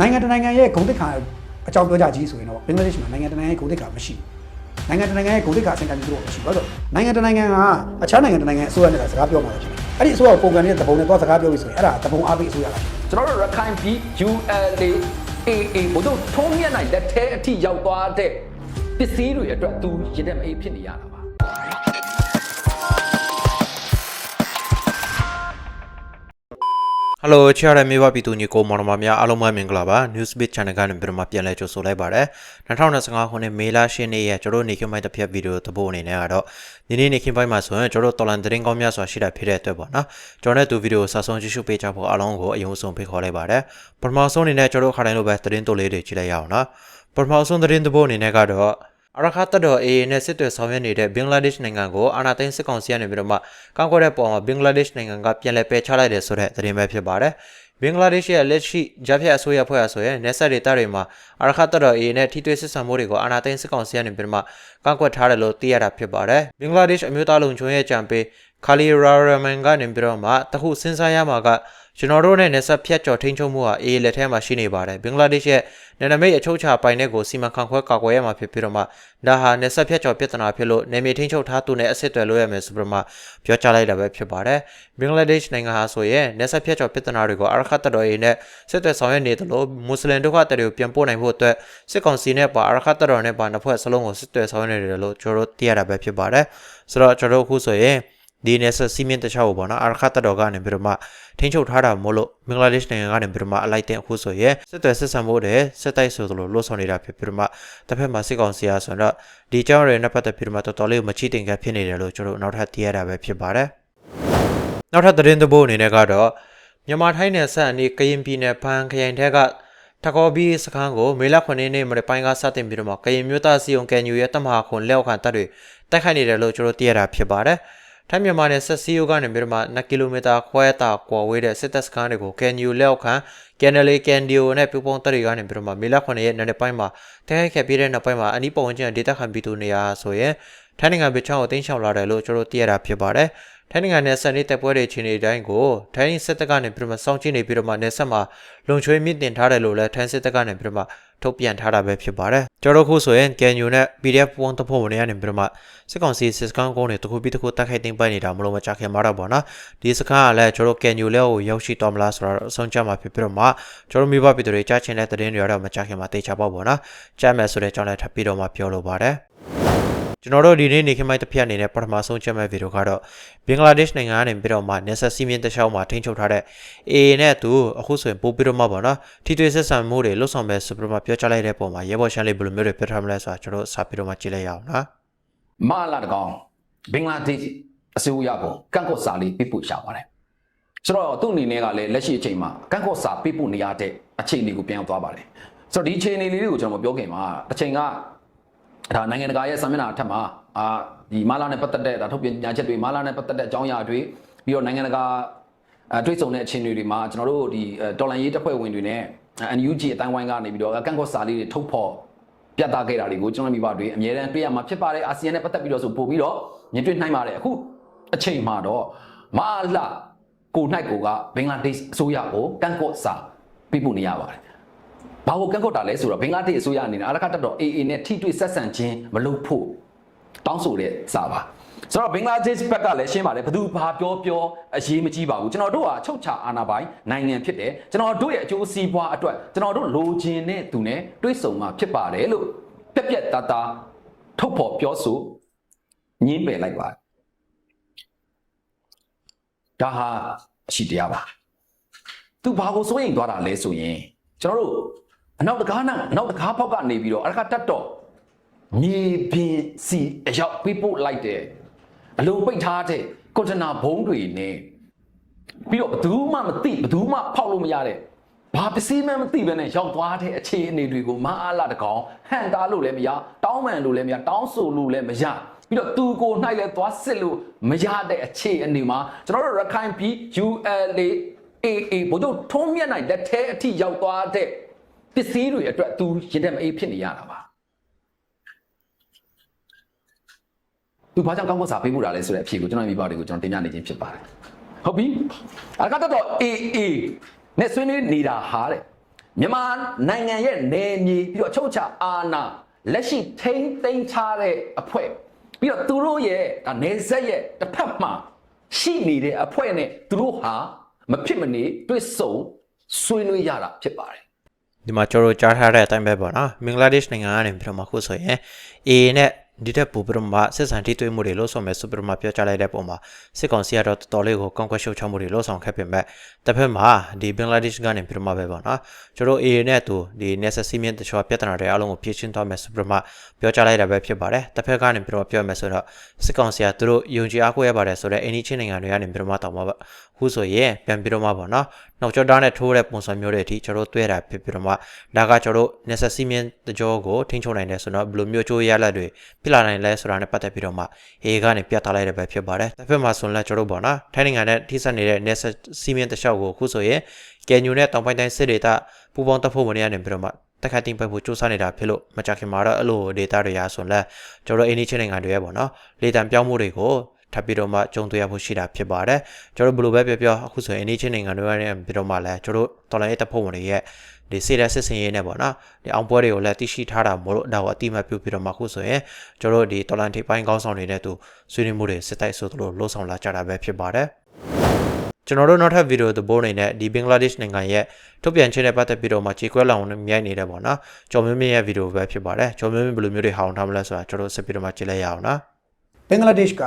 နိုင်ငံတစ်နိုင်ငံရဲ့ဂုဏ်သိက္ခာအကြောင်းပြောကြကြီးဆိုရင်တော့ဘင်္ဂလားဒေ့ရှ်မှာနိုင်ငံတစ်နိုင်ငံရဲ့ဂုဏ်သိက္ခာမရှိဘူးနိုင်ငံတစ်နိုင်ငံရဲ့ဂုဏ်သိက္ခာအဆင့်တန်းပြီးတော့မရှိဘူးဘာလို့လဲနိုင်ငံတစ်နိုင်ငံကအခြားနိုင်ငံတစ်နိုင်ငံအစိုးရနဲ့ကစကားပြောမှာဖြစ်တယ်အဲ့ဒီအစိုးရကိုပုံကန်နေတဲ့တပုံနဲ့တော့စကားပြောပြီဆိုရင်အဲ့ဒါတပုံအားပေးအစိုးရလားကျွန်တော်တို့ရခိုင်ပြည် ULA AA ဘုတို့ထုံးမြက်နိုင်လက်ထဲအထိရောက်သွားတဲ့ပစ္စည်းတွေအတွက်သူရင်တဲ့မအေးဖြစ်နေရတာပါ ဟယ်လိုချာရမေဘပြည်သူညီကိုမောင်နှမများအားလုံးပဲမင်္ဂလာပါ Newsbeat Channel ကနေပြန်မှပြန်လဲကြိုဆိုလိုက်ပါရစေ2025ခုနှစ်မေလ10ရက်ရဲ့ကျွန်တော်နေခင်ပိုင်းတစ်ဖြတ်ဗီဒီယိုသဘောအနေနဲ့ကတော့ဒီနေ့နေခင်ပိုင်းမှာဆိုရင်ကျွန်တော်တော်လန်သတင်းကောင်းများစွာရှိတာဖြစ်တဲ့အတွက်ပေါ့နော်ကျွန်တော်နဲ့သူဗီဒီယိုစာဆုံးကြည့်ရှုပေးကြဖို့အားလုံးကိုအယုံဆုံးဖိတ်ခေါ်လိုက်ပါတယ်ပထမဆုံးအနေနဲ့ကျွန်တော်ခါတိုင်းလိုပဲသတင်းတိုလေးတွေကြည့်လိုက်ရအောင်နော်ပထမဆုံးသတင်းသဘောအနေနဲ့ကတော့ အရခတ်တော် AA နဲ့စစ်တွေဆောင်ရွက်နေတဲ့ဘင်္ဂလားဒေ့ရှ်နိုင်ငံကိုအာဏာသိမ်းစစ်ကောင်စီကနေပြီးတော့မှကောင်းကွက်တဲ့ပုံမှာဘင်္ဂလားဒေ့ရှ်နိုင်ငံကပြန်လည်ပယ်ချလိုက်တယ်ဆိုတဲ့သတင်းပဲဖြစ်ပါတယ်။ဘင်္ဂလားဒေ့ရှ်ရဲ့လက်ရှိဂျာဖျက်အစိုးရဖွဲ့ရဆိုရင်နေဆက်ဒေသတွေမှာအရခတ်တော် AA နဲ့ထိတွေ့စစ်ဆံမှုတွေကိုအာဏာသိမ်းစစ်ကောင်စီကနေပြီးတော့မှကောင်းကွက်ထားတယ်လို့သိရတာဖြစ်ပါတယ်။ဘင်္ဂလားဒေ့ရှ်အမျိုးသားလုံခြုံရေးကြံပေးခါလီရာရမန်ကနေပြီးတော့မှတခုစဉ်းစားရမှာက ကျွန်တော်တို့နဲ့နေဆက်ဖြတ်ကျော်ထိန်းချုပ်မှုဟာ AA လက်ထဲမှာရှိနေပါတယ်ဘင်္ဂလားဒေ့ရှ်ရဲ့နယ်နိမိတ်အချုပ်ချာပိုင်တဲ့ကိုစီမံခန့်ခွဲကာကွယ်ရမှာဖြစ်ပြီးတော့မှဒါဟာနေဆက်ဖြတ်ကျော်ပြဿနာဖြစ်လို့နေမြေထိန်းချုပ်ထားသူနဲ့အဆက်အသွယ်လုပ်ရမယ်ဆိုပြီးတော့မှပြောကြားလိုက်တာပဲဖြစ်ပါတယ်ဘင်္ဂလားဒေ့ရှ်နိုင်ငံဟာဆိုရင်နေဆက်ဖြတ်ကျော်ပြဿနာတွေကိုအရခတ်တတော်ရေးနဲ့ဆက်သွယ်ဆောင်ရွက်နေတယ်လို့မွတ်စလင်ဒုက္ခသည်တွေကိုပြန်ပို့နိုင်ဖို့အတွက်စစ်ကောင်စီနဲ့ပါအရခတ်တတော်နဲ့ပါနှစ်ဖွဲ့စလုံးကိုဆက်သွယ်ဆောင်ရွက်နေတယ်လို့ကျွန်တော်တို့သိရတာပဲဖြစ်ပါတယ်ဆိုတော့ကျွန်တော်တို့အခုဆိုရင် ဒီနေဆက်စီမင်းတခြားကိုပေါ့နော်အာခတ်တတော်ကနေပြီးတော့မှထိန်းချုပ်ထားတာမို့လို့ဘင်္ဂလားဒေ့ရှ်နိုင်ငံကနေပြီးတော့မှအလိုက်တင်အခုဆိုရင်စစ်သွယ်ဆက်ဆံမှုတွေစစ်တိုက်ဆိုသလိုလို့ဆောင်နေတာဖြစ်ပြီးတော့မှတစ်ဖက်မှာစစ်ကောင်စီအားဆိုတော့ဒီကြောင်းတွေနဲ့ပတ်သက်ပြီးတော့မှတော်တော်လေးကိုမချိတင်ကဖြစ်နေတယ်လို့ကျွန်တော်တို့နောက်ထပ်သိရတာပဲဖြစ်ပါတယ်နောက်ထပ်သတင်းသဘောအနေနဲ့ကတော့မြန်မာထိုင်းနယ်ဆက်အနီးကရင်ပြည်နယ်ဖန်ခရိုင်ထက်ကထကောဘီစခန်းကိုမေလ9ရက်နေ့မှာပိုင်းကစတင်ပြီးတော့မှကရင်မျိုးသားစီယုံကန်ယူရဲ့တမဟာခွန်လက်အောက်ခံတပ်တွေတိုက်ခိုက်နေတယ်လို့ကျွန်တော်သိရတာဖြစ်ပါတယ်။ ထိုင်းမြန်မာနယ်ဆက်စီယိုကနေပြီးတော့မှ2ကီလိုမီတာခွဲတာကွာဝေးတဲ့စစ်တပ်စခန်းတွေကိုကန်ယူလက်အောက်ခံကန်နလီကန်ဒီယိုနဲ့ပြပုံတပ်တွေကနေပြီးတော့မှမေလ9ရက်နေ့ပိုင်းမှာတိုက်ခိုက်ခဲ့ပြီးတဲ့နောက်ပိုင်းမှာအနီးပတ်ဝန်းကျင်ဒေသခံပြည်သူနေရာဆိုရင် ထိုင်းနိုင်ငံပြည်ချောင်းကိုတင်းရှောင်လာတယ်လို့ကျွန်တော်သိရတာဖြစ်ပါတယ်။ထိုင်းနိုင်ငံနယ်ဆက်နေတဲ့ပွဲတွေချင်းနေတိုင်းကိုထိုင်းစစ်တပ်ကနေပြီးတော့မှစောင့်ကြည့်နေပြီးတော့မှနယ်ဆက်မှာလုံခြုံရေးမြင့်တင်ထားတယ်လို့လည်းထိုင်းစစ်တပ်ကနေပြီးတော့မှထုတ်ပြန်ထားတာပဲဖြစ်ပါတယ်။ကျွန်တော်တို့ခုဆိုရင်ကန်ယူနဲ့ PDF ပုံတဖို့ဝင်ရနေပြီးတော့မှစစ်ကောင်စီစစ်ကောင်ကုန်းတွေတစ်ခုပြီးတစ်ခုတိုက်ခိုက်သိမ်းပိုက်နေတာမလို့မကြခင်မှာတော့ပေါ့နော်။ဒီစကားကလည်းကျွန်တော်ကန်ယူလဲကိုရောက်ရှိတော်မလားဆိုတော့အဆုံးချမှာဖြစ်ပြီးတော့မှကျွန်တော်မိဘပြည်သူတွေကြားချင်တဲ့သတင်းတွေတော့မကြခင်မှာတေချာပေါ့ပေါ့နော်။ကြားမယ်ဆိုတဲ့အကြောင်းလည်းထပ်ပြီးတော့မှပြောလိုပါတယ်။ ကျွန်တော်တို့ဒီနေ့နေခင်မိုက်တစ်ဖက်အနေနဲ့ပထမဆုံးချက်မဲ့ဗီဒီယိုကတော့ဘင်္ဂလားဒေ့ရှ်နိုင်ငံကနေပြီးတော့မှနေဆက်စီမင်းတခြားမှာထိန်းချုပ်ထားတဲ့ AA နဲ့သူအခုဆိုရင်ပို့ပြီးတော့မှပေါ့နော်ထိတွေ့ဆက်ဆံမှုတွေလှုပ်ဆောင်မယ်ဆိုပြီးတော့မှပြောကြားလိုက်တဲ့ပုံမှာရဲဘော်ရှမ်းလေးဘယ်လိုမျိုးတွေပြောထားမလဲဆိုတာကျွန်တော်စာပြီးတော့မှကြည့်လိုက်ရအောင်နော်မလာတကောင်ဘင်္ဂလားဒေ့ရှ်အစိုးရကိုကန့်ကွက်စာလေးပြပို့ရှာပါတယ်ဆိုတော့သူ့အနေနဲ့ကလည်းလက်ရှိအချိန်မှာကန့်ကွက်စာပြပို့နေရတဲ့အခြေအနေကိုပြန်ရောက်သွားပါတယ်ဆိုတော့ဒီအခြေအနေလေးတွေကိုကျွန်တော်မပြောခင်မှာတစ်ချိန်က ဒါနိုင်ငံတကာရဲ့စာမျက်နှာအထက်မှာအာဒီမာလာနဲ့ပတ်သက်တဲ့ဒါထုတ်ပြန်ညာချက်တွေမာလာနဲ့ပတ်သက်တဲ့အကြောင်းအရာတွေပြီးတော့နိုင်ငံတကာအဲတွေ့ဆုံတဲ့အခြေအနေတွေမှာကျွန်တော်တို့ဒီတော်လန်ရေးတပ်ဖွဲ့ဝင်တွေနဲ့ NUG အတိုင်းဝိုင်းကနေပြီးတော့ကန့်ကွက်စာလေးတွေထုတ်ဖော်ပြသခဲ့တာတွေကိုကျွန်တော်မိဘတွေအများတန်းတွေ့ရမှာဖြစ်ပါတယ်အာဆီယံနဲ့ပတ်သက်ပြီးတော့ဆိုပို့ပြီးတော့မြင်တွေ့နိုင်ပါတယ်အခုအချိန်မှာတော့မာလာကိုနိုင်ကိုကဘင်္ဂလားဒေ့ရှ်အစိုးရကိုကန့်ကွက်စာပြပို့နေရပါတယ် ဘာကိုကန့်ကွက်တာလဲဆိုတော့ဘင်္ဂလားဒေ့ရှ်အစိုးရအနေနဲ့အရခတ်တပ်တော် AA နဲ့ထိတွေ့ဆက်ဆံခြင်းမလုပ်ဖို့တောင်းဆိုတဲ့စာပါဆိုတော့ဘင်္ဂလားဒေ့ရှ်ဘက်ကလည်းရှင်းပါတယ်ဘယ်သူဘာပြောပြောအရေးမကြီးပါဘူးကျွန်တော်တို့ဟာချုပ်ချာအာဏာပိုင်နိုင်ငံဖြစ်တယ်ကျွန်တော်တို့ရဲ့အကျိုးစီးပွားအတွက်ကျွန်တော်တို့လိုချင်တဲ့သူနဲ့တွေ့ဆုံမှာဖြစ်ပါတယ်လို့ပြက်ပြက်သားသားထုတ်ဖော်ပြောဆိုညင်းပယ်လိုက်ပါတယ်ဒါဟာအရှိတရားပါသူဘာကိုစိုးရိမ်သွားတာလဲဆိုရင်ကျွန်တော်တို့ အနောက်တကားနဲ့အနောက်တကားဖောက်ကနေပြီးတော့အရခတ်တက်တော့မြေပြင်စီအရောက်ပြပို့လိုက်တဲ့အလုံးပိတ်ထားတဲ့ကွန်တနာဘုံတွေနဲ့ပြီးတော့ဘယ်သူမှမသိဘယ်သူမှဖောက်လို့မရတဲ့ဘာပစ္စည်းမှမသိဘဲနဲ့ရောက်သွားတဲ့အခြေအနေတွေကိုမအားလာတကောင်ဟန်တားလို့လည်းမရတောင်းပန်လို့လည်းမရတောင်းဆိုလို့လည်းမရပြီးတော့သူကိုနှိုက်လဲသွားစစ်လို့မရတဲ့အခြေအနေမှာကျွန်တော်တို့ရခိုင်ပြည် ULA AA ဘုတို့ထုံးမြက်နိုင်လက်ထဲအထိရောက်သွားတဲ့ ပစ္စည်းတွေအတွက်သူရင်တဲ့မအေးဖြစ်နေရတာပါသူဘာကြောင့်ကောင်းကောင်းစာပေးမှုတာလဲဆိုတဲ့အဖြေကိုကျွန်တော်မိဘတွေကိုကျွန်တော်တင်ပြနေခြင်းဖြစ်ပါတယ်ဟုတ်ပြီအကတော့တော့ AA နဲ့ဆွေးနွေးနေတာဟာတဲ့မြန်မာနိုင်ငံရဲ့နယ်မြေပြီးတော့အချုပ်အခြာအာဏာလက်ရှိထိန်းသိမ်းထားတဲ့အဖွဲ့ပြီးတော့သူတို့ရဲ့ဒါနယ်စပ်ရဲ့တစ်ဖက်မှာရှိနေတဲ့အဖွဲ့နဲ့သူတို့ဟာမဖြစ်မနေတွေ့ဆုံဆွေးနွေးရတာဖြစ်ပါတယ် ဒီမှာကျွန်တော်တို့ကြားထားတဲ့အတိုင်းပဲပေါ့နော်ဘင်္ဂလားဒေ့ရှ်နိုင်ငံကနေပြီးတော့မှခုဆိုရင် AA နဲ့ဒီတက်ပူပြီးတော့မှစစ်စံထိတွေ့မှုတွေလို့ဆိုမဲ့စူပရမာပြောကြားလိုက်တဲ့ပုံမှာစစ်ကောင်စီကတော့တော်တော်လေးကိုကောင်းကွက်ရှုပ်ချမှုတွေလို့ဆောင်ခဲ့ပေမဲ့တစ်ဖက်မှာဒီဘင်္ဂလားဒေ့ရှ်ကနေပြီးတော့မှပဲပေါ့နော်ကျွန်တော် AA နဲ့သူဒီ necessary မြင့်တချို့ပြဿနာတွေအားလုံးကိုဖြေရှင်းသွားမယ်စူပရမာပြောကြားလိုက်တာပဲဖြစ်ပါတယ်တစ်ဖက်ကနေပြီးတော့ပြောမယ်ဆိုတော့စစ်ကောင်စီကသူတို့ယုံကြည်အားကိုးရပါတယ်ဆိုတော့အင်းကြီးချင်းနိုင်ငံတွေကနေပြီးတော့မှတောင်းပါခုဆိုရင်ပြန်ပြီးတော့မှပေါ့နော်နောက်ကျော်တားနဲ့ထိုးတဲ့ပုံစံမျိုးတွေအထိကျွန်တော်တို့တွေ့တာဖြစ်ပြီးတော့မှဒါကကျွန်တော်တို့ necessary မြင့်တကြောကိုထိန်းချုပ်နိုင်တယ်ဆိုတော့ဘယ်လိုမျိုးချိုးရလက်တွေဖြစ်လာနိုင်လဲဆိုတာနဲ့ပတ်သက်ပြီးတော့မှ A ကနေပြတ်ထားလိုက်တဲ့ပဲဖြစ်ပါတယ်တစ်ဖက်မှာဆိုရင်လည်းကျွန်တော်တို့ပေါ့နော်ထိုင်းနိုင်ငံနဲ့ထိစပ်နေတဲ့ necessary မြင့်တလျှောက်ကိုခုဆိုရင်ကယ်ညူနဲ့တောင်ပိုင်းတိုင်းစစ်ဒေသပူပေါင်းတပ်ဖို့မနေရနေပြီးတော့မှတခါတင်ပိုက်ဖို့စူးစမ်းနေတာဖြစ်လို့မကြခင်မှာတော့အဲ့လို data တွေရဆိုရင်လည်းကျွန်တော်တို့အင်းဒီချင်းနိုင်ငံတွေရဲ့ပေါ့နော်လေတံပြောင်းမှုတွေကို ထပ်ပြီးတော့မှကြုံတွေ့ရဖို့ရှိတာဖြစ်ပါတယ်ကျွန်တော်တို့ဘယ်လိုပဲပြောပြောအခုဆိုရင်အင်းဒီချင်းနိုင်ငံတွေကနေပြီးတော့မှလည်းကျွန်တော်တို့တော်လိုင်းရေးတပ်ဖွဲ့ဝင်တွေရဲ့ဒီစေတဲ့စစ်စင်ရေးနဲ့ပေါ့နော်ဒီအောင်ပွဲတွေကိုလည်းသိရှိထားတာမို့လို့ဒါကိုအတိမတ်ပြုပြီးတော့မှအခုဆိုရင်ကျွန်တော်တို့ဒီတော်လန်ထိပ်ပိုင်းကောင်းဆောင်တွေနဲ့သူဆွေးနွေးမှုတွေစစ်တိုက်ဆိုသလိုလှုပ်ဆောင်လာကြတာပဲဖြစ်ပါတယ်ကျွန်တော်တို့နောက်ထပ်ဗီဒီယိုသဘောအနေနဲ့ဒီဘင်္ဂလားဒေ့ရှ်နိုင်ငံရဲ့ထုတ်ပြန်ခြင်းနဲ့ပတ်သက်ပြီးတော့မှကြေကွဲလောင်မြိုက်နေတယ်ပေါ့နော်ကျော်မင်းမင်းရဲ့ဗီဒီယိုပဲဖြစ်ပါတယ်ကျော်မင်းမင်းဘယ်လိုမျိုးတွေဟောင်းထားမလဲဆိုတာကျွန်တော်ဆက်ပြီးတော့မှကြည့်လိုက်ရအောင်နော်ဘင်္ဂလားဒေ့ရှ်က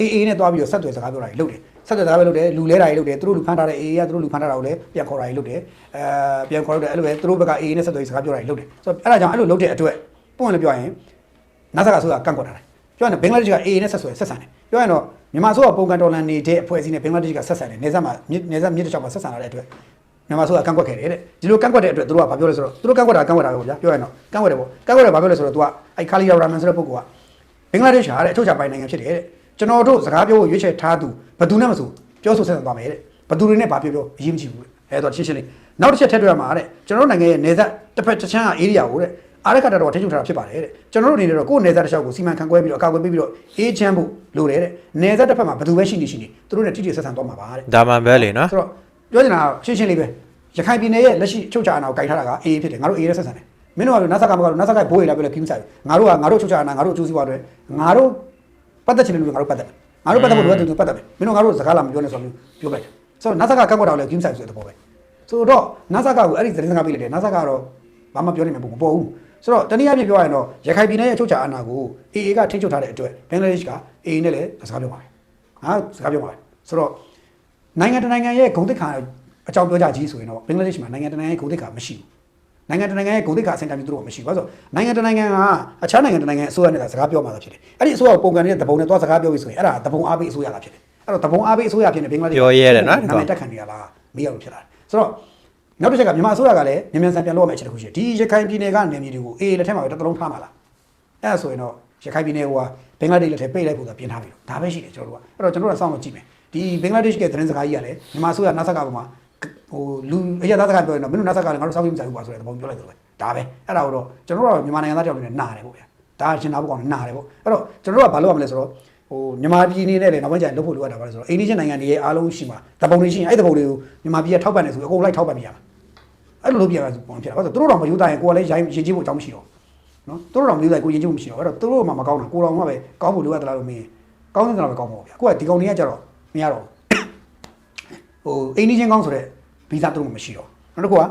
AA နဲ့တွားပြီးတော့ဆက်သွယ်စကားပြောတာတွေလုပ်တယ်ဆက်သွယ်စကားပြောလုပ်တယ်လူလဲတာတွေလုပ်တယ်သူတို့လူဖမ်းထားတဲ့ AA ကသူတို့လူဖမ်းထားတာကိုလည်းပြန်ခေါ်တာတွေလုပ်တယ်အဲပြန်ခေါ်လို့တယ်အဲ့လိုပဲသူတို့ဘက်က AA နဲ့ဆက်သွယ်စကားပြောတာတွေလုပ်တယ်ဆိုတော့အဲ့ဒါကြောင့်အဲ့လိုလုပ်တဲ့အတွက်ပုံမှန်လည်းပြောရင်နာဆာကဆိုတာကန့်ကွက်တာတယ်ပြောရင်ဘင်္ဂလားဒေ့ရှ်က AA နဲ့ဆက်သွယ်ဆက်ဆံတယ်ပြောရင်တော့မြန်မာဆိုတာပုံကန်တော်လန်နေတဲ့အဖွဲ့အစည်းနဲ့ဘင်္ဂလားဒေ့ရှ်ကဆက်ဆံတယ်နေဆက်မှာနေဆက်မြစ်တစ်ချောင်းမှာဆက်ဆံလာတဲ့အတွက်မြန်မာဆိုတာကန့်ကွက်ခဲ့တယ်တဲ့ဒီလိုကန့်ကွက်တဲ့အတွက်သူတို့ကဘာပြောလဲဆိုတော့သူတို့ကန့်ကွက်တာကန့်ကွက်တာပဲဗျာပြောရင်တော့ကန့်ကွက်တယ်ပေါ့ကန့်ကွက်တယ်ဘာပြောလဲဆိုတော့ तू ကအဲ့ခါလီယာရာမန်ဆိုတဲ့ပုဂ္ဂိုလ်ကဘင်္ဂလားဒေ့ရှ်ဟာတဲ့အထုတ်ချပိုင်နိုင်ငံဖြစ်တယ်တဲ့ ကျွန်တော်တို့စကားပြောဖို့ရွေးချယ်ထားသူဘယ်သူနဲ့မဆိုပြောဆိုဆက်ဆံသွားမယ်တဲ့ဘယ်သူတွေနဲ့ဘာပြောပြောအရေးမကြီးဘူးတဲ့အဲတော့ရှင်းရှင်းလေးနောက်တစ်ချက်ထည့်တွေ့ရမှာတဲ့ကျွန်တော်တို့နိုင်ငံရဲ့နေသက်တစ်ဖက်တစ်ချမ်းက area ကိုတဲ့အားရကတတော်ထိချုပ်ထားတာဖြစ်ပါတယ်တဲ့ကျွန်တော်တို့အနေနဲ့တော့ကိုယ်နေသက်တစ်လျှောက်ကိုစီမံခန့်ခွဲပြီးတော့အကာအကွယ်ပေးပြီးတော့အေးချမ်းဖို့လိုတယ်တဲ့နေသက်တစ်ဖက်မှာဘယ်သူပဲရှိနေရှိနေသူတို့နဲ့တိတိဆက်ဆံသွားမှာပါတဲ့ဒါမှန်ပဲလေနော်ဆိုတော့ပြောချင်တာကရှင်းရှင်းလေးပဲရခိုင်ပြည်နယ်ရဲ့လက်ရှိချုပ်ချာအနာကိုကင်ထားတာကအေးဖြစ်တယ်ငါတို့အေးနဲ့ဆက်ဆံတယ်မင်းတို့ကနတ်ဆက်ကမကတော့နတ်ဆက်ကဘိုးရလာပြလဲကိမဆိုင်ငါတို့ကငါတို့ချုပ်ချာအနာငါတို့အကျိုးစီးပွားတွေငါတို့ ပတ်သက်ချင်တဲ့လူတွေငါတို့ပတ်သက်ငါတို့ပတ်သက်ဖို့လိုအပ်တဲ့လူတွေပတ်သက်မယ်မင်းတို့ငါတို့စကားလာမပြောနဲ့ဆိုတော့ပြောလိုက်တယ်ဆိုတော့နတ်ဆက်ကကန့်ကွက်တာလည်းကိမဆိုင်ဆိုတဲ့သဘောပဲဆိုတော့နတ်ဆက်ကကိုအဲ့ဒီသတင်းစကားပေးလိုက်တယ်နတ်ဆက်ကတော့ဘာမှပြောနိုင်မှာမပေါ်ဘူးဆိုတော့တနည်းအားဖြင့်ပြောရရင်တော့ရခိုင်ပြည်နယ်ရဲ့ချုပ်ချာအနာကို AA ကထိန်းချုပ်ထားတဲ့အတွက်ဘင်္ဂလားဒေ့ရှ်က AA နဲ့လည်းစကားပြောပါတယ်ဟာစကားပြောပါတယ်ဆိုတော့နိုင်ငံတစ်နိုင်ငံရဲ့ဂုဏ်သိက္ခာအကြောင်းပြောကြကြီးဆိုရင်တော့ဘင်္ဂလားဒေ့ရှ်မှာနိုင်ငံတစ်နိုင်ငံရဲ့ဂုဏ်သိက္ခာမရှိဘူး နိုင်ငံတစ်နိုင်ငံရဲ့ဂုဏ်သိက္ခာအဆင့်တန်းပြီးသူတို့ကမရှိဘူးဘာလို့လဲဆိုတော့နိုင်ငံတစ်နိုင်ငံကအခြားနိုင်ငံတစ်နိုင်ငံအစိုးရနဲ့စကားပြောမှသာဖြစ်တယ်အဲ့ဒီအစိုးရကိုပုံကန်နေတဲ့တပုံနဲ့သွားစကားပြောပြီးဆိုရင်အဲ့ဒါတပုံအားပေးအစိုးရလာဖြစ်တယ်အဲ့တော့တပုံအားပေးအစိုးရဖြစ်နေဘင်္ဂလားဒေ့ရှ်ပြောရဲတယ်နော်ဒီနာကောင်မည်တက်ခံနေရလားမေးရလို့ဖြစ်လာတယ်ဆိုတော့နောက်တစ်ချက်ကမြန်မာအစိုးရကလည်းမြန်မြန်ဆန်ပြန်လုပ်ရမယ့်အချက်တစ်ခုရှိတယ်ဒီရခိုင်ပြည်နယ်ကနေမြေတွေကိုအေးလက်ထက်မှာပဲတစ်သလုံးထားမှာလားအဲ့ဒါဆိုရင်တော့ရခိုင်ပြည်နယ်ကဘင်္ဂလားဒေ့ရှ်လက်ထက်ပိတ်လိုက်ဖို့သာပြင်ထားပြီလို့ဒါပဲရှိတယ်ကျွန်တော်တို့ကအဲ့တော့ကျွန်တော်တို့ကစောင့်လို့ကြည့်မယ်ဒီဘင်္ဂလားဒေ့ရှ်ရဲ့သတင်းစကားကြီးကလည်းမြန်မာအစိုးရနာဆက်ကပေါ်မှာ ဟိုလူအရသားစကားပြောရင်တော့မင်းတို့နာဆက်ကလည်းငါတို့စောင့်ကြည့်မဆိုင်ဘူးပါဆိုတဲ့သဘောပြောလိုက်တယ်ပဲဒါပဲအဲ့ဒါကိုတော့ကျွန်တော်တို့ကမြန်မာနိုင်ငံသားကြောင့်လည်းနားတယ်ပေါ့ဗျာဒါရှင်းတာပေါ့ကောင်နားတယ်ပေါ့အဲ့တော့ကျွန်တော်တို့ကဘာလုပ်ရမလဲဆိုတော့ဟိုမြန်မာပြည်နေနဲ့လည်းနောက်ပိုင်းကျရင်လုပ်ဖို့လိုအပ်တာပါလဲဆိုတော့အိန္ဒိယနိုင်ငံတွေရဲ့အားလုံးရှိမှာတပုံတွေရှိရင်အဲ့တပုံတွေကိုမြန်မာပြည်ကထောက်ပံ့နေဆိုအကုန်လိုက်ထောက်ပံ့ပြရမှာအဲ့လိုလုပ်ပြရမှာဆိုပုံဖြစ်တာဘာလို့သူတို့တော့မယူတာရင်ကိုယ်ကလည်းရင်ရင်ချင်းဖို့အကြောင်းမရှိတော့နော်သူတို့တော့မယူတာကိုရင်ချင်းဖို့မရှိတော့အဲ့တော့သူတို့မှမကောင်းတာကိုတော်မှပဲကောင်းဖို့လိုအပ်သလားလို့မင်းကောင်းနေတာပဲကောင်းမှာပေါ့ဗျာကိုကဒီကောင်တွေကကြတော့မရတော့ ဟိုအိန္ဒိယချင်းကောင်းဆိုတဲ့ဗီဇသူတို့မှမရှိတော့နောက်တစ်ခုက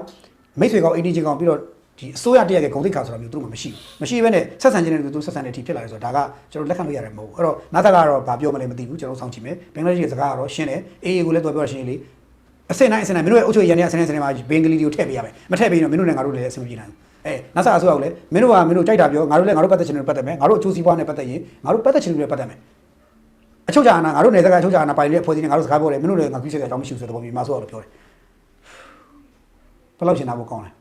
မိတ်ဆွေကောင်းအိန္ဒိယချင်းကောင်းပြီးတော့ဒီအစိုးရတရက်ရဲ့ဂုံတိတ်ခါဆိုတာမျိုးသူတို့မှမရှိဘူးမရှိဘဲနဲ့ဆက်ဆံခြင်းနဲ့သူဆက်ဆံတဲ့အထိဖြစ်လာတယ်ဆိုတော့ဒါကကျွန်တော်လက်ခံလို့ရတယ်မဟုတ်ဘူးအဲ့တော့နာသကတော့ဘာပြောမလဲမသိဘူးကျွန်တော်စောင့်ကြည့်မယ်ဘင်္ဂလားဒေ့ရှ်ရဲ့စကားကတော့ရှင်းတယ်အေးအေးကိုလည်းတော်ပြောရှင်းလေအစင်တိုင်းအစင်တိုင်းမင်းတို့ရဲ့အုပ်ချုပ်ရေးရန်ရဲ့အစင်တိုင်းအစင်တိုင်းမှာဘင်္ဂလီတွေကိုထည့်ပေးရမယ်မထည့်ပေးရင်တော့မင်းတို့နဲ့ငါတို့လည်းအဆင်မပြေနိုင်ဘူးအဲနာဆာအစိုးရကလည်းမင်းတို့ကမင်းတို့ကြိုက်တာပြောငါတို့လည်းငါတို့ပတ်သက်ချင်တယ်ပတ်သက်မယ်ငါတို့အကျိုးစီးပွားနဲ့ပတ်သက်ရင်ငါတို့ပတ်သက်ချင်တယ်ပတ်သက်မယ် အချုပ်ချာအနာငါတို့နယ်စပ်ကအချုပ်ချာအနာပိုင်တဲ့ဖွဲ့စည်းနေငါတို့စကားပြောတယ်မင်းတို့လည်းငါကြည့်စေတဲ့အကြောင်းမရှိဘူးဆိုတဲ့ပုံမျိုးမှာဆိုတော့ပြောတယ်ဘယ်လောက်ရှင်းတာဖို့ကောင်းလဲ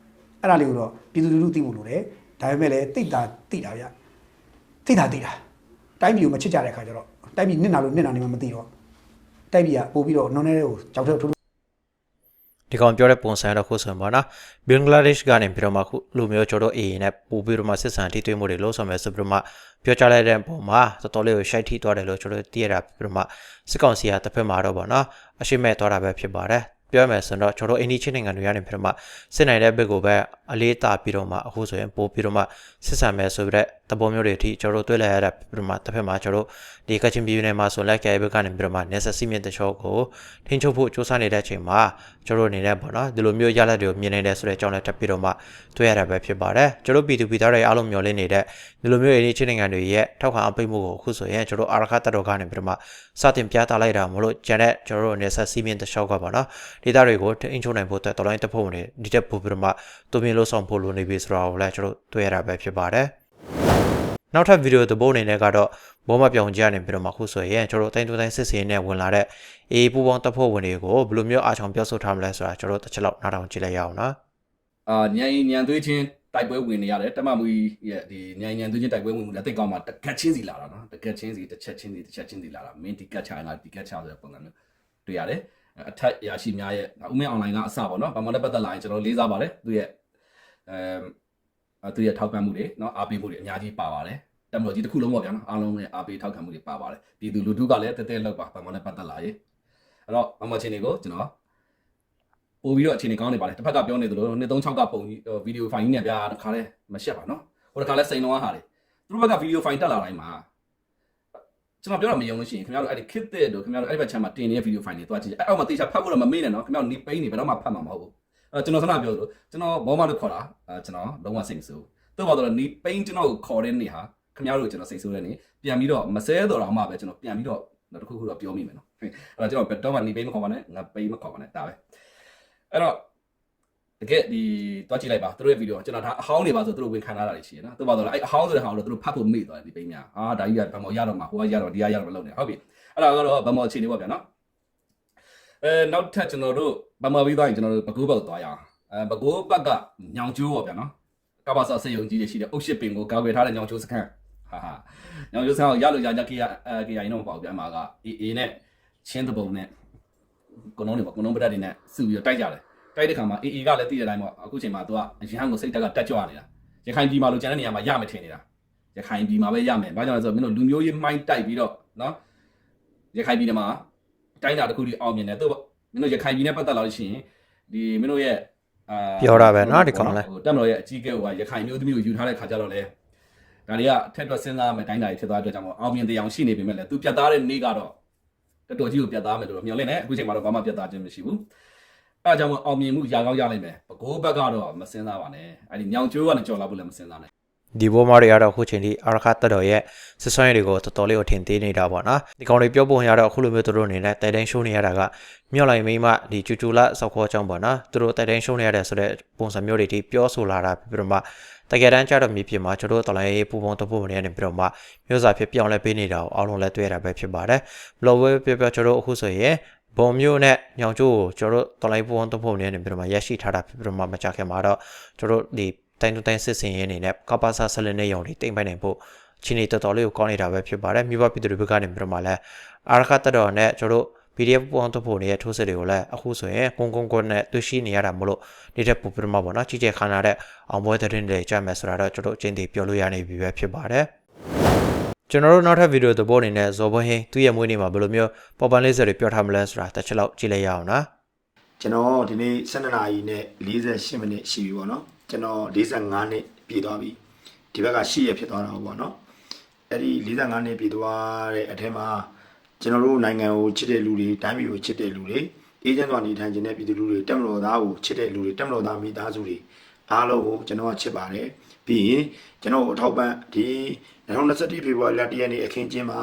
အဲ့ဒါလေးကိုတော့ပြည်သူလူထုသိဖို့လိုတယ်ဒါပေမဲ့လည်းသိတာသိတာဗျသိတာသိတာတိုင်းပြည်ကိုမချစ်ကြတဲ့အခါကျတော့တိုင်းပြည်နစ်နာလို့နစ်နာနေမှမသိတော့တိုင်းပြည်ကပို့ပြီးတော့နွန်နေကိုကြောက်တဲ့ထိုး ဒီကောင်ပြောတဲ့ပုံစံတော့ခုဆိုရင်ပေါ့နော်ဘင်္ဂလားဒေ့ရှ်ကနေပြီးတော့မှခုလူမျိုးကျွန်တော်တို့ AA နဲ့ပို့ပြီးတော့မှစစ်စံထိတွေ့မှုတွေလှုပ်ဆောင်မယ်ဆိုပြီးတော့မှပြောကြားလိုက်တဲ့ပုံမှာတော်တော်လေးကိုရှိုက်ထိသွားတယ်လို့ကျွန်တော်တို့သိရတာပြီးတော့မှစစ်ကောင်စီကတစ်ဖက်မှာတော့ပေါ့နော်အရှိမဲ့သွားတာပဲဖြစ်ပါတယ်ပြောရမယ်ဆိုတော့ကျွန်တော်တို့အိန္ဒိချင်းနိုင်ငံတွေကနေပြီးတော့မှစစ်နိုင်တဲ့ဘက်ကိုပဲအလေးတာပြီးတော့မှအခုဆိုရင်ပို့ပြီးတော့မှစစ်ဆန်မယ်ဆိုပြီးတဲ့သဘောမျိုးတွေအထိကျွန်တော်တို့တွေ့လာရတာပြီးတော့မှတစ်ဖက်မှာကျွန်တော်တို့ဒီကချင်ပြည်နယ်မှာဆိုလက်ကဲဘက်ကနေပြီးတော့မှ necessity မြင့်တချို့ကိုထိန်းချုပ်ဖို့စ조사နေတဲ့အချိန်မှာကျွန်တော်တို့အနေနဲ့ပေါ့နော်ဒီလိုမျိုးရလဒ်တွေကိုမြင်နေတယ်ဆိုတဲ့အကြောင်းလည်းတက်ပြီးတော့မှတွေ့ရတာပဲဖြစ်ပါတယ်ကျွန်တော်တို့ပြည်သူပြည်သားတွေအားလုံးမျှော်လင့်နေတဲ့ဒီလိုမျိုးအိန္ဒိချင်းနိုင်ငံတွေရဲ့ထောက်ခံအပိတ်မှုကိုအခုဆိုရင်ကျွန်တော်တို့အာရခတ်တပ်တော်ကနေပြီးတော့မှစတင်ပြသလိုက်တာမလို့ကျန်တဲ့ကျွန်တော်တို့ necessity မြင့်တချို့ကပေါ့နော်ဒေတာတွေကိုထိန်းချုပ်နိုင်ဖို့အတွက်တော်လိုင်းတပ်ဖို့နေဒီတက်ပို့ပြီးတော့မှတုံ့ပြန်လို့ဆောင်ဖို့လိုနေပြီဆိုတော့လည်းကျွန်တော်တို့တွေ့ရတာပဲဖြစ်ပါတယ်နောက်ထပ်ဗီဒီယိုသဘောအနေနဲ့ကတော့ဘောမပြောင်ကြနေပြီးတော့မှခုဆိုရင်ကျွန်တော်တို့တိုင်းတူတိုင်းစစ်စင်းနဲ့ဝင်လာတဲ့အေးပူပေါင်းတပ်ဖို့ဝင်တွေကိုဘယ်လိုမျိုးအားချောင်ပြောဆိုထားမလဲဆိုတာကျွန်တော်တို့တစ်ချက်လောက်နားထောင်ကြည့်လိုက်ရအောင်နော်အာညံညံသွေးချင်းတိုက်ပွဲဝင်နေရတယ်တမမူကြီးရဲ့ဒီညံညံသွေးချင်းတိုက်ပွဲဝင်မှုလက်သိကောင်းမှာတကက်ချင်းစီလာတာနော်တကက်ချင်းစီတစ်ချက်ချင်းစီတစ်ချက်ချင်းစီလာတာမင်းဒီကက်ချာငါဒီကက်ချာဆိုတဲ့ပုံစံမျိုးတွေ့ရတယ်အထက်ရာရှိများရဲ့ဥမင်းအွန်လိုင်းကအစပေါ့နော်ဘာမှလည်းပတ်သက်လာရင်ကျွန်တော်လေးစားပါတယ်သူရဲ့ အဲသူရဲ့ထောက်ပံ့မှုတွေနော်အားပေးမှုတွေအများကြီးပါပါတယ်တမလို့ကြီးတစ်ခုလုံးပေါ့ဗျာနော်အားလုံးရဲ့အားပေးထောက်ခံမှုတွေပါပါတယ်ပြည်သူလူထုကလည်းတဲတဲလောက်ပါဘာမှလည်းပတ်သက်လာရေအဲ့တော့အမချင်းတွေကိုကျွန်တော်ပို့ပြီးတော့အခြေအနေကောင်းနေပါလေတစ်ဖက်ကပြောနေသလို236ကပုံကြီးဗီဒီယိုဖိုင်ကြီးနဲ့ဗျာတခါလဲမရှက်ပါနော်ဟိုတခါလဲစိန်လုံးဟာလေသူတို့ဘက်ကဗီဒီယိုဖိုင်တက်လာတိုင်းမှာကျွန်တော်ပြောတာမယုံလို့ရှိရင်ခင်ဗျားတို့အဲ့ဒီ kit တဲ့တို့ခင်ဗျားတို့အဲ့ဒီဘက်ချမ်းမှာတင်နေတဲ့ဗီဒီယိုဖိုင်တွေတွားကြည့်အဲ့အောက်မှာတေချာဖတ်ဖို့တော့မမေ့နဲ့နော်ခင်ဗျားတို့နီးပိန်းနေဘယ်တော့မှဖတ်မှာမဟုတ်ဘူးအဲ ကျွန်တော်ဆန္ဒပြောသလိုကျွန်တော်ဘောမလို့ခေါ်တာအဲကျွန်တော်လုံးဝစိတ်ဆိုးတော့ပါတော့နီးပိန်းကျွန်တော်ကိုခေါ်တဲ့နေဟာခင်ဗျားတို့ကျွန်တော်စိတ်ဆိုးတဲ့နေပြန်ပြီးတော့မဆဲတော့တော့မှပဲကျွန်တော်ပြန်ပြီးတော့တခုခုတော့ပြောမိမယ်နော်အဲ့တော့ကျွန်တော်ဘယ်တော့မှနီးပိန်းမခေါ်ပါနဲ့ငါပိန်းမခေါ်ပါနဲ့ဒါပဲအဲ့တော့တကယ်ဒီတွားကြည့်လိုက်ပါသူတို့ရဲ့ဗီဒီယိုကျွန်တော်ဒါအဟောင်းနေပါဆိုသူတို့ဝင်ခံထားတာတွေရှိရနော်သူပါတော့အဲ့အဟောင်းဆိုတဲ့ဟာကိုသူတို့ဖတ်ဖို့မေ့သွားတယ်ဒီပိန်းများအာဒါကြီးကဗမော်ရတော့မှာဟိုကရတော့ဒီကရတော့မလုပ်နဲ့ဟုတ်ပြီအဲ့ဒါကတော့ဗမော်အခြေအနေပေါ့ဗျာနော် အဲနောက်ထပ်ကျွန်တော်တို့ဗမော်ပြီးသွားရင်ကျွန်တော်တို့ဘကူးဘက်သွားရအောင်အဲဘကူးဘက်ကညောင်ကျိုးပေါ့ဗျာနော်ကဘာစာစေယုံကြီးတွေရှိတယ်အုတ်ရှစ်ပင်ကိုကာကွယ်ထားတဲ့ညောင်ကျိုးစခန်းဟာဟာညောင်ကျိုးစခန်းကိုရလို့ရကြကေရအဲကေရရင်တော့မပေါ့ဗျာမှာကအေးအေးနဲ့ချင်းတပုံနဲ့ကုန်းလုံးတွေပေါ့ကုန်းလုံးပဒတ်တွေနဲ့စုပြီးတော့တိုက်ကြတယ်တိုက်တဲ့ခါမှာအေအေကလည်းသိတဲ့အတိုင်းပေါ့အခုချိန်မှာသူကအရန်ကိုစိတ်တက်ကတက်ကြွနေတာရခိုင်ပြည်မှာလို့ကျန်တဲ့နေရာမှာရမယ်ထင်နေတာရခိုင်ပြည်မှာပဲရမယ်ဘာကြောင့်လဲဆိုတော့မင်းတို့လူမျိုးရေးမိုင်းတိုက်ပြီးတော့နော်ရခိုင်ပြည်မှာ တိုင်းတာတစ်ခုဒီအောင်မြင်တယ်သူမင်းတို့ရခိုင်ပြည်နဲ့ပတ်သက်လာလို့ရှိရင်ဒီမင်းတို့ရဲ့အာပြောတာပဲနော်ဒီကောင်လဲဟိုတက်မတော်ရဲ့အကြီးအကဲဟိုကရခိုင်မျိုးသမီးကိုယူထားတဲ့ခါကြတော့လေဒါတွေကထက်တွက်စဉ်းစားမယ်တိုင်းတာတွေဖြစ်သွားတဲ့အတွက်ကြောင့်မို့အောင်မြင်တရားရှိနေပေမဲ့လည်းသူပြတ်သားတဲ့နေ့ကတော့တော်တော်ကြီးကိုပြတ်သားမယ်လို့တော့မျှော်လင့်နေအခုချိန်မှာတော့ဘာမှပြတ်သားခြင်းမရှိဘူးအဲအကြောင်းမို့အောင်မြင်မှုရကောင်းရနိုင်မယ်ပကိုးဘက်ကတော့မစင်းစားပါနဲ့အဲ့ဒီညောင်ကျိုးကနေကြော်လာဖို့လည်းမစင်းစားနဲ့ ဒီဘောမာတွေကတော့အခုချိန်ထိအာရခတ်တပ်တော်ရဲ့စစ်ဆွမ်းရည်တွေကိုတော်တော်လေးကိုထင်သေးနေတာပေါ့နော်ဒီကောင်တွေပြောပုံရတော့အခုလိုမျိုးသူတို့အနေနဲ့တိုင်တိုင်းရှိုးနေရတာကမြောက်လိုက်မိမဒီကျူကျူလာစောက်ခေါ်ကြောင်းပေါ့နော်သူတို့တိုင်တိုင်းရှိုးနေရတယ်ဆိုတဲ့ပုံစံမျိုးတွေဒီပြောဆိုလာတာပြီးတော့မှတကယ်တမ်းကျတော့မြေပြင်မှာကျွန်တော်တို့တော်လိုင်းရေးပူပုံတပုတ်နေနေပြီးတော့မှမျိုးစာဖြစ်ပြောင်းလဲပေးနေတာကိုအားလုံးလည်းတွေ့ရတာပဲဖြစ်ပါတယ်ဘလော့ဝဲပြောပြောကျွန်တော်တို့အခုဆိုရင်ဘုံမျိုးနဲ့ညောင်ကျိုးကိုကျွန်တော်တို့တော်လိုင်းပူပုံတပုတ်နေနေပြီးတော့မှရရှိထားတာဖြစ်ပြီးတော့မှမကြခင်မှာတော့ကျွန်တော်တို့ဒီ တိုင်းတိုင်းစစ်စင်ရင်းအနေနဲ့ကပ္ပစာဆက်လက်နေရုံတွေတိမ့်ပိုင်နိုင်ဖို့ချင်းနေတော်တော်လေးကိုကောင်းနေတာပဲဖြစ်ပါတယ်မြို့ပပြည်သူတွေဘက်ကနေပြီးတော့မှလည်းအာရခတ်တတော်နဲ့ကျွန်တော်တို့ PDF ပုံအောင်တော့ဖို့နေတဲ့ထိုးစစ်တွေကိုလည်းအခုဆိုရင်ကုန်းကုန်းကုန်းနဲ့တွေ့ရှိနေရတာမလို့နေတဲ့ပုံပြမပေါ့နော်ကြီးကျယ်ခါနာတဲ့အောင်ပွဲသတင်းတွေကြားမယ်ဆိုတာတော့ကျွန်တော်အချင်းတည်းပြောလို့ရနေပြီပဲဖြစ်ပါတယ်ကျွန်တော်တို့နောက်ထပ်ဗီဒီယိုသဘောအနေနဲ့ဇော်ဘဟင်းသူ့ရဲ့မွေးနေ့မှာဘယ်လိုမျိုးပေါ်ပန်လေးစတွေပြောထားမလဲဆိုတာတစ်ချက်လောက်ကြည့်လိုက်ရအောင်နော်ကျွန်တော်ဒီနေ့12နာရီနဲ့48မိနစ်ရှိပြီပေါ့နော် ကျွန်တော်45နှစ်ပြည့်သွားပြီဒီဘက်က10ရက်ဖြစ်သွားတာပေါ့နော်အဲ့ဒီ45နှစ်ပြည့်သွားတဲ့အထက်မှာကျွန်တော်တို့နိုင်ငံကိုချစ်တဲ့လူတွေတိုင်းပြည်ကိုချစ်တဲ့လူတွေအေဂျင့်တော်နေထိုင်ခြင်းတဲ့ပြည်သူလူတွေတက်မတော်သားကိုချစ်တဲ့လူတွေတက်မတော်သားမိသားစုတွေအားလုံးကိုကျွန်တော်ကချစ်ပါတယ်ပြီးရင်ကျွန်တော်အထောက်ပံ့ဒီ2021ဖေဖော်ဝါရီလ1ရက်နေ့အခင်းကျင်းမှာ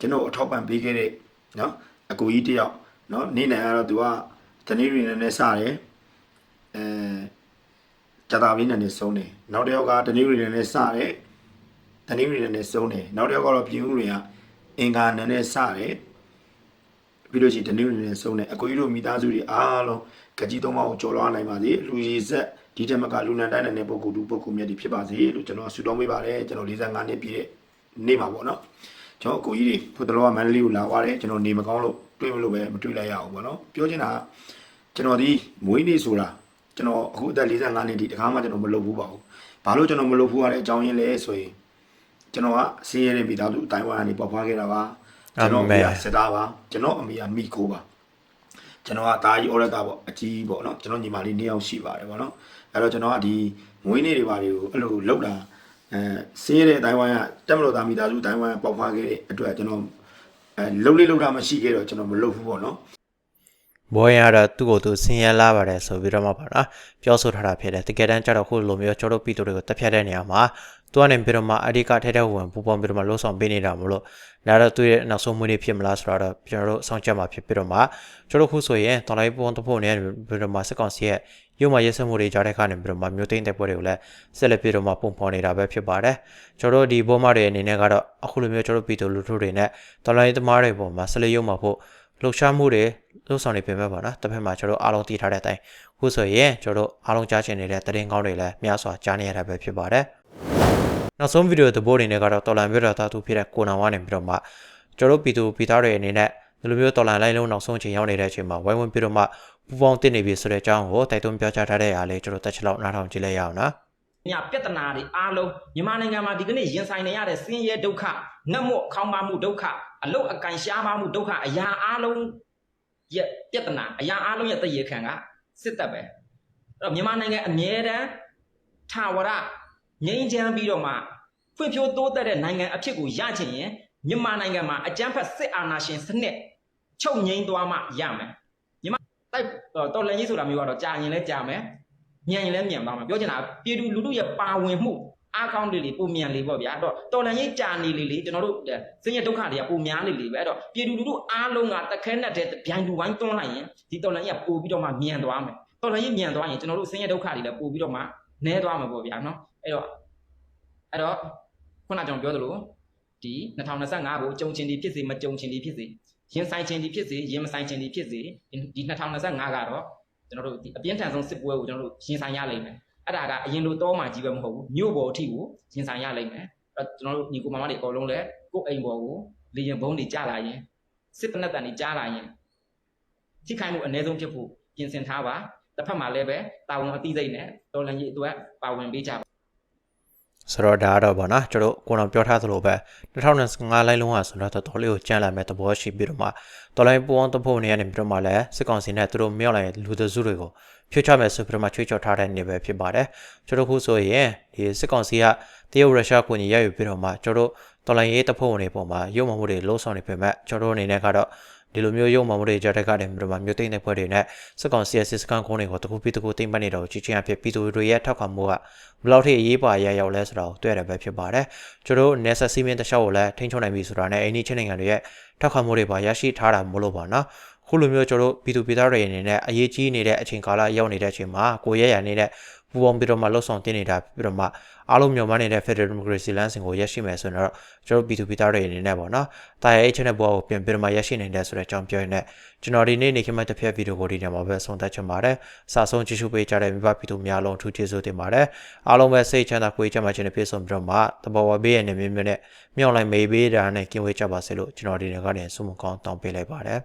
ကျွန်တော်အထောက်ပံ့ပေးခဲ့တဲ့နော်အကူကြီးတယောက်နော်နေ့နိုင်ကတော့သူကတနည်းရီနဲ့စတယ်အဲ ဂျာတာဘင်းနဲ့ဆုံးတယ်နောက်တစ်ယောက်ကတနည်းရီနဲ့စတယ်တနည်းရီနဲ့ဆုံးတယ်နောက်တစ်ယောက်ကတော့ပြင်ဦးတွေကအင်္ဂါနဲ့နဲ့စတယ်ပြီးလို့ရှိရင်တနည်းရီနဲ့ဆုံးတယ်အကိုကြီးတို့မိသားစုတွေအားလုံးကကြီးသုံးပါးကိုကြော်လွှားနိုင်ပါစေလူရည်ဆက်ဒီတက်မကလူနန်တိုင်းတဲ့ပုဂ္ဂိုလ်တူပုဂ္ဂိုလ်မြတ်တွေဖြစ်ပါစေလို့ကျွန်တော်ဆုတောင်းပေးပါတယ်ကျွန်တော်45နှစ်ပြည့်တဲ့နေ့မှာပေါ့နော်ကျွန်တော်အကိုကြီးတွေဖုတလောကမန္တလေးကိုလာသွားတယ်ကျွန်တော်နေမကောင်းလို့တွေ့မလို့ပဲမတွေ့လိုက်ရအောင်ပေါ့နော်ပြောချင်တာကကျွန်တော်ဒီမွေးနေ့ဆိုတာ ကျွန်တော်အခုအသက်45နှစ်ဒီတခါမှကျွန်တော်မလုပ်ဘူးပါဘူး။ဘာလို့ကျွန်တော်မလုပ်ဘူးရတဲ့အကြောင်းရင်းလဲဆိုရင်ကျွန်တော်ကဆင်းရဲတဲ့မိသားစုအတိုင်းဝိုင်းကနေပေါက်ဖွားခဲ့တာပါ။ကျွန်တော်အမေကစတာပါကျွန်တော်အမေကမိကိုပါကျွန်တော်ကဒါကြီး order တာပေါ့အကြီးပေါ့နော်ကျွန်တော်ညီမလေးနှစ်ယောက်ရှိပါတယ်ပေါ့နော်အဲ့တော့ကျွန်တော်ကဒီမွေးနေ့တွေပါတွေကိုအဲ့လိုလောက်တာအဲစင်းရတဲ့အတိုင်းဝိုင်းကတက်မလို့သားမိသားစုအတိုင်းဝိုင်းပေါက်ဖွားခဲ့တဲ့အတွက်ကျွန်တော်အဲလှုပ်လေးလှုပ်တာမရှိခဲ့တော့ကျွန်တော်မလှုပ်ဘူးပေါ့နော် ဘောရင်ကတော့သူ့ကိုယ်သူဆင်းရဲလာပါတယ်ဆိုပြီးတော့မှပါနော်ပြောဆိုထားတာဖြစ်တယ်တကယ်တမ်းကျတော့ခုလိုမျိုးကျွန်တော်တို့ပြည်သူတွေကိုတက်ဖြတ်တဲ့နေရာမှာသူကနေပြီးတော့မှအဓိကထဲထဲဝင်ပူပေါင်းပြီးတော့မှလှုပ်ဆောင်ပေးနေတာမလို့ဒါတော့သူ့ရဲ့နောက်ဆုံးမွေးနေ့ဖြစ်မလားဆိုတော့ကျွန်တော်တို့စောင့်ကြည့်မှာဖြစ်ပြီးတော့မှကျွန်တော်ခုဆိုရင်တော်လိုက်ပူပေါင်းတဖို့နေပြီးတော့မှစက်ကောင်စီရဲ့ရုံမရဲစမှုတွေကြားတဲ့ကနေပြီးတော့မှမျိုးသိန်းတဲ့ပွဲတွေကိုလည်းဆက်လက်ပြီးတော့မှပုံဖော်နေတာပဲဖြစ်ပါတယ်ကျွန်တော်တို့ဒီဘောမတွေအနေနဲ့ကတော့အခုလိုမျိုးကျွန်တော်ပြည်သူလူထုတွေနဲ့တော်လိုက်သမားတွေပေါ်မှာဆက်လက်ရုံမှာဖို့ လှုပ်ရှားမှုတွေလှုပ်ဆောင်နေပြင်မဲ့ပါနော်တစ်ဖက်မှာကျွန်တော်အားလုံးတည်ထားတဲ့အတိုင်းခုဆိုရင်ကျွန်တော်အားလုံးကြားချင်နေတဲ့တရင်ကောင်းတွေလည်းများစွာကြားနေရတာပဲဖြစ်ပါတယ်နောက်ဆုံးဗီဒီယိုသဘောတွေနဲ့ကတော့တော်လန်ပြတော့တာသူဖြစ်တဲ့ကိုနောင်ကနေပြီးတော့မှကျွန်တော်ပြည်သူပြည်သားတွေအနေနဲ့ဒီလိုမျိုးတော်လန်လိုက်လုံးနောက်ဆုံးချိန်ရောက်နေတဲ့အချိန်မှာဝိုင်းဝန်းပြီးတော့မှပူပေါင်းတင်နေပြီဆိုတဲ့အကြောင်းကိုတိုက်တွန်းပြောကြားထားတဲ့အားလေးကျွန်တော်တက်ချလောက်နားထောင်ကြည့်လိုက်ရအောင်နော် ညပြဿနာတွေအားလုံးမြန်မာနိုင်ငံမှာဒီကနေ့ရင်ဆိုင်နေရတဲ့ဆင်းရဲဒုက္ခနှက်မော့ခေါင်းပါမှုဒုက္ခအလုတ်အကန်ရှားပါမှုဒုက္ခအရာအားလုံးရဲ့ပြဿနာအရာအားလုံးရဲ့တရေခံကစစ်တပ်ပဲအဲ့တော့မြန်မာနိုင်ငံအမြဲတမ်းထာဝရငြိမ်းချမ်းပြီးတော့မှဖွံ့ဖြိုးတိုးတက်တဲ့နိုင်ငံအဖြစ်ကိုရချင်ရင်မြန်မာနိုင်ငံမှာအကြမ်းဖက်စစ်အာဏာရှင်စနစ်ချုပ်ငြိမ်းသွားမှရမယ်မြန်မာတိုက်တော်လန်ကြီးဆိုတာမျိုးကတော့ကြာရင်လည်းကြာမယ် ညံရင်လည်းညံသွားမှာပြောချင်တာပြည်သူလူထုရဲ့ပါဝင်မှုအားကောင်းလေလေပုံမြန်လေပေါ့ဗျာအဲ့တော့တော်လန်ရေးကြာနေလေလေကျွန်တော်တို့စင်ရဒုက္ခတွေကပုံများလေလေပဲအဲ့တော့ပြည်သူလူထုအားလုံးကတခဲနဲ့တဲ့ဗျိုင်းလူဝိုင်းတွန်းလိုက်ရင်ဒီတော်လန်ရေးကပို့ပြီးတော့မှမြန်သွားမယ်တော်လန်ရေးမြန်သွားရင်ကျွန်တော်တို့စင်ရဒုက္ခတွေလည်းပို့ပြီးတော့မှနည်းသွားမှာပေါ့ဗျာနော်အဲ့တော့အဲ့တော့ခုနကျွန်တော်ပြောသလိုဒီ2025ကိုကြုံချင်းဒီဖြစ်စေမကြုံချင်းဒီဖြစ်စေရင်ဆိုင်ချင်းဒီဖြစ်စေရင်မဆိုင်ချင်းဒီဖြစ်စေဒီ2025ကတော့ ကျွန်တော်တို့ဒီအပြင်းထန်ဆုံးစစ်ပွဲကိုကျွန်တော်တို့ရင်ဆိုင်ရလိမ့်မယ်အဲ့ဒါကအရင်လိုတော့မှကြီးပဲမဟုတ်ဘူးမြို့ပေါ်အထိကိုရင်ဆိုင်ရလိမ့်မယ်အဲ့တော့ကျွန်တော်တို့ညီကိုမမတွေအကုန်လုံးလည်းကိုယ့်အိမ်ပေါ်ကိုလေရင်ဘုံတွေကြားလာရင်စစ်ပနက်တန်တွေကြားလာရင်ထိခိုက်မှုအ ਨੇ ဆုံးဖြစ်ဖို့ပြင်ဆင်ထားပါတစ်ဖက်မှာလည်းပဲတာဝန်အသိစိတ်နဲ့တော်လန်ကြီးအတွက်ပါဝင်ပေးကြပါ ဆိုတော့ဒါကတော့ဗောနော်ကျွန်တော်ကိုတော်ပြောထားသလိုပဲ2025လိုက်လုံးဟာဆိုတော့တော်လေးကိုကြမ်းလာမဲ့သဘောရှိပြီးတော့မှတော်လိုင်းပူအောင်တဖို့နေရနေပြီးတော့မှလည်းစစ်ကောင်စီနဲ့သူတို့မြောက်လာတဲ့လူသစုတွေကိုဖြိုးချမယ်ဆိုပြီးတော့မှချွေးချော်ထားတဲ့နေပဲဖြစ်ပါတယ်ကျွန်တော်ခုဆိုရင်ဒီစစ်ကောင်စီကတရုတ်ရုရှားကိုညီရယူပြီးတော့မှကျွန်တော်တော်လိုင်းရေးတဖို့နေပုံမှာရုပ်မှမှုတွေလှုံ့ဆော်နေပေမဲ့ကျွန်တော်အနေနဲ့ကတော့ ဒီလိုမျိုးရုံမှမှုတွေကြားတဲ့ကတည်းကမြို့မှာမြို့သိမ်းတဲ့ဖွဲ့တွေနဲ့စစ်ကောင်စီရဲ့စစ်စကန်ကုန်းတွေကိုတခုပြီးတခုတိမ့်ပတ်နေတော့ကြီးချင်းအဖြစ်ပြည်သူတွေရဲ့ထောက်ခံမှုကဘယ်လောက်ထိအရေးပါရရောက်လဲဆိုတာကိုတွေ့ရပဲဖြစ်ပါတယ်ကျွန်တော်နေဆက်စီမင်းတခြားကိုလည်းထိန်းချုပ်နိုင်ပြီဆိုတာနဲ့အိန္ဒိချင်းနိုင်ငံတွေရဲ့ထောက်ခံမှုတွေပါရရှိထားတာမလို့ပါနော်ခုလိုမျိုးကျွန်တော်ပြည်သူပြည်သားတွေအနေနဲ့အရေးကြီးနေတဲ့အချိန်ကာလရောက်နေတဲ့အချိန်မှာကိုရရနေတဲ့ ပူပေါင်းပြီးတော့မှလှုပ်ဆောင်တင်နေတာပြီးတော့မှအားလုံးမြန်မာနေတဲ့ Federal Democracy လမ်းစဉ်ကိုရရှိမယ်ဆိုတော့ကျွန်တော်ပြည်သူပြည်သားတွေအနေနဲ့ပေါ့နော်တာရဲ့ channel ဘောကိုပြန်ပြီးတော့မှရရှိနိုင်တယ်ဆိုတဲ့အကြောင်းပြောရင်းနဲ့ကျွန်တော်ဒီနေ့နေခင်မတစ်ဖက်ဗီဒီယိုကိုဒီညမှာပဲဆုံးသက်ချင်ပါတယ်အစားဆုံးကြည့်ရှုပေးကြတဲ့မိဘပြည်သူများလုံးထူးကျေးဇူးတင်ပါတယ်အားလုံးပဲစိတ်ချမ်းသာကိုယ်ချမ်းသာခြင်းနဲ့ပြည့်စုံပြီးတော့မှတဘောဝဘေးရနေမြင့်မြင့်နဲ့မြောက်လိုက်မေးပေးတာနဲ့ကင်ဝေးကြပါစေလို့ကျွန်တော်ဒီနေ့ကနေဆုမကောင်းတောင်းပေးလိုက်ပါတယ်